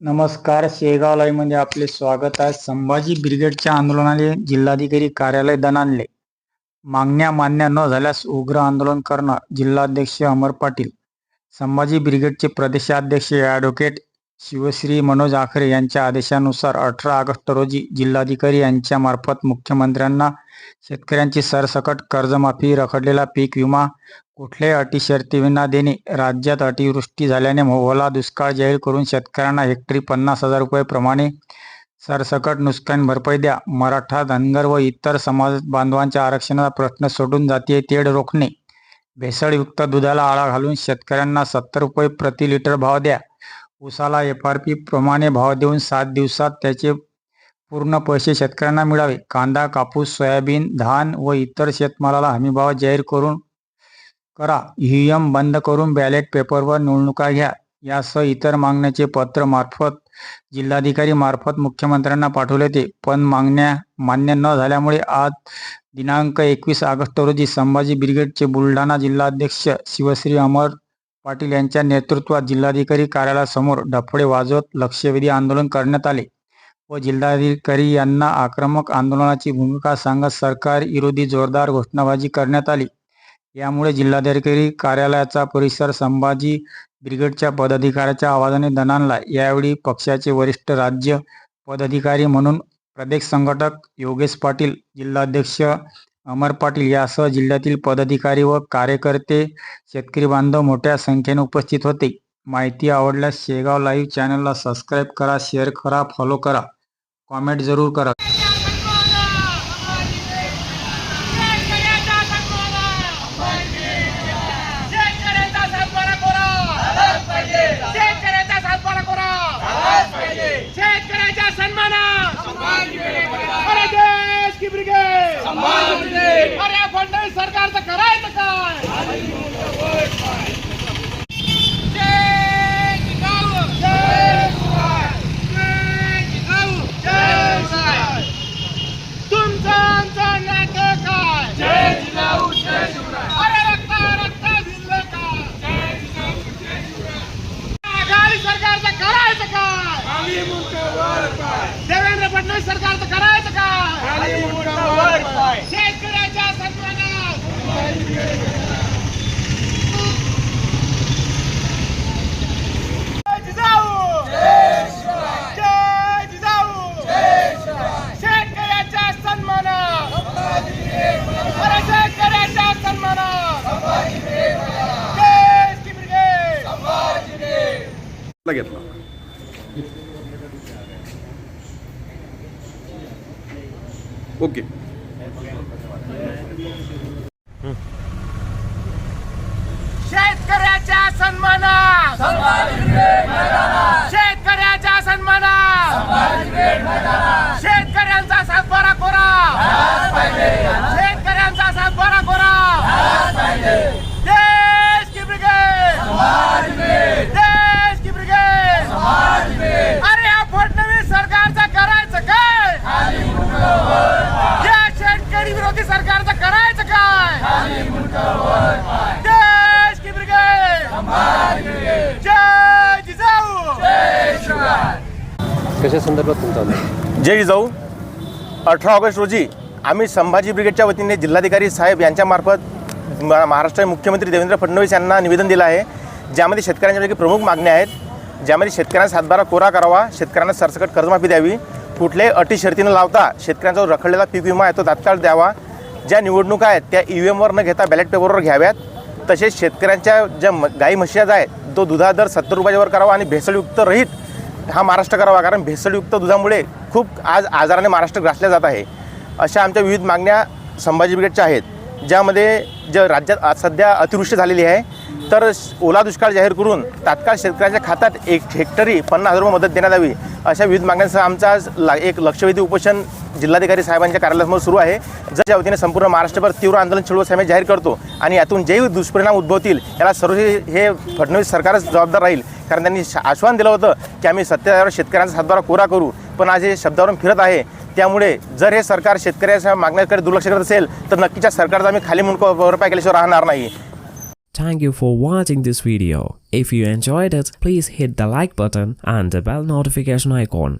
नमस्कार शेगाव लाईव्हमध्ये म्हणजे आपले स्वागत आहे. संभाजी ब्रिगेडच्या आंदोलनाने जिल्हाधिकारी कार्यालय दणाणले मागण्या मान्य न झाल्यास उग्र आंदोलन करणार जिल्हाध्यक्ष अमर पाटील संभाजी ब्रिगेडचे प्रदेशाध्यक्ष ॲडव्होकेट शिवश्री मनोज आखरे यांच्या आदेशानुसार अठरा ऑगस्ट रोजी जिल्हाधिकारी यांच्या मार्फत मुख्यमंत्र्यांना शेतकऱ्यांची सरसकट कर्जमाफी रखडलेला पीक विमा कुठल्याही अटी शर्तीविना देणे राज्यात अतिवृष्टी झाल्याने ओला दुष्काळ जाहीर करून शेतकऱ्यांना हेक्टरी पन्नास हजार रुपये प्रमाणे सरसकट नुकसान भरपाई द्या. मराठा धनगर व इतर समाज बांधवांच्या आरक्षणाचा प्रश्न सोडून जातीय तेढ रोखणे. भेसळयुक्त दुधाला आळा घालून शेतकऱ्यांना सत्तर रुपये प्रति लिटर भाव द्या. उसाला एफ आर पी प्रमाणे भाव देऊन सात दिवसात त्याचे पूर्ण पैसे शेतकऱ्यांना मिळावे. कांदा कापूस सोयाबीन धान व इतर शेतमालाला हमीभाव जाहीर करून करा. ईएम बंद करून बॅलेट पेपरवर निवडणुका घ्या. यासह इतर मागण्याचे पत्र मार्फत जिल्हाधिकारी मार्फत मुख्यमंत्र्यांना पाठवले होते पण मागण्या मान्य न झाल्यामुळे आज दिनांक एकवीस ऑगस्ट रोजी संभाजी ब्रिगेडचे बुलढाणा जिल्हाध्यक्ष शिवश्री अमर पाटील यांच्या नेतृत्वात जिल्हाधिकारी कार्यालयासमोर डफडे वाजवत लक्षवेधी आंदोलन करण्यात आले व जिल्हाधिकारी यांना आक्रमक आंदोलनाची भूमिका सांगत सरकार विरोधी जोरदार घोषणाबाजी करण्यात आली. यामुळे जिल्हाधिकारी कार्यालयाचा परिसर संभाजी ब्रिगेडच्या पदाधिकाऱ्याच्या आवाजाने दणाणला. यावेळी पक्षाचे वरिष्ठ राज्य पदाधिकारी म्हणून प्रदेश संघटक योगेश पाटील जिल्हाध्यक्ष अमर पाटील यासह जिल्ह्यातील पदाधिकारी व कार्यकर्ते शेतकरी बांधव मोठ्या संख्येने उपस्थित होते माहिती आवडल्यास शेगाव लाईव्ह चॅनलला सबस्क्राईब करा शेअर करा फॉलो करा कॉमेंट जरूर करा शेतकऱ्याच्या सन्माना अरे अरे फडणवीस सरकारचं करायचं काय? जय जिजाऊ जय जिजाऊ तुमचं आमचं नातं काय? अरे रक्त रक्त भिल्ल काय? जय जिजाऊ जय शिवराय. आघाडी सरकारचं करायचं काय? देवेंद्र फडणवीस सरकारचं करायचं काय शेतकऱ्याच्या सन्मानात जय जिजाऊ जय जिजाऊ शेतकऱ्याच्या सन्मानात अरे शेतकऱ्याच्या सन्मानात देश की ब्रिगेड ला घेतला. ओके. शेतकऱ्याच्या सन्मानात. शेतकऱ्याच्या सन्मानात शेतकऱ्यांचा सातबारा कोरा शेतकऱ्यांचा सातबारा कोरा देश की ब्रिगेड देश की ब्रिगेड अरे या फडणवीस सरकारचं करायचं काय या शेतकरी विरोधी सरकारचं करायचं काय देश की ब्रिगेड जय जिजाऊ कशा संदर्भात तुमचा जय जिजाऊ. अठरा ऑगस्ट रोजी आम्ही संभाजी ब्रिगेडच्या वतीने जिल्हाधिकारी साहेब यांच्यामार्फत महाराष्ट्र महाराष्ट्राचे मुख्यमंत्री देवेंद्र फडणवीस यांना निवेदन दिलं आहे. ज्यामध्ये शेतकऱ्यांच्यापैकी प्रमुख मागण्या आहेत. ज्यामध्ये शेतकऱ्यांना सातबारा कोरा करावा शेतकऱ्यांना सरसकट कर्जमाफी द्यावी कुठल्याही अटी शर्तीनं लावता शेतकऱ्यांचा जो रखडलेला पीक विमा आहे तो तात्काळ द्यावा. ज्या निवडणुका आहेत त्या ई व्ही एमवर न घेता बॅलेट पेपरवर घ्याव्यात. तसेच शेतकऱ्यांच्या ज्या म- गाई म्हशी आहेत तो दुधा दर सत्तर रुपयावर करावा आणि भेसळयुक्त रहित हा महाराष्ट्र करावा. कारण भेसळयुक्त दुधामुळे खूप आज आजाराने महाराष्ट्र ग्रासल्या जात आहे. अशा आमच्या विविध मागण्या संभाजी ब्रिगेडच्या आहेत. ज्यामध्ये ज्या राज्यात आज सध्या अतिवृष्टी झालेली आहे तर ओला दुष्काळ जाहीर करून तात्काळ शेतकऱ्यांच्या खात्यात एक हेक्टरी पन्नास हजार रुपये मदत देण्यात यावी अशा विविध मागण्यांसह आमचा आज ला एक लक्षवेधी उपोषण जिल्हाधिकारी साहेबांच्या कार्यालयासमोर सुरू आहे. ज्याच्या वतीने संपूर्ण महाराष्ट्रभर तीव्र आंदोलन चळवळ आम्ही जाहीर करतो आणि यातून जे दुष्परिणाम उद्भवतील याला सर्व हे फडणवीस सरकारच जबाबदार राहील. कारण त्यांनी आश्वासन दिलं होतं की आम्ही सत्तेवर शेतकऱ्यांचा सातबारा कोरा करू. पण आज हे शब्दावरून फिरत आहे. त्यामुळे जर हे सरकार शेतकऱ्याच्या मागण्याकडे दुर्लक्ष करत असेल तर नक्कीच्या सरकारचा आम्ही खाली मुंडको भरपाई केल्याशिवाय राहणार नाही. Thank you for watching this video. If you enjoyed it, please hit the like button and the bell notification icon.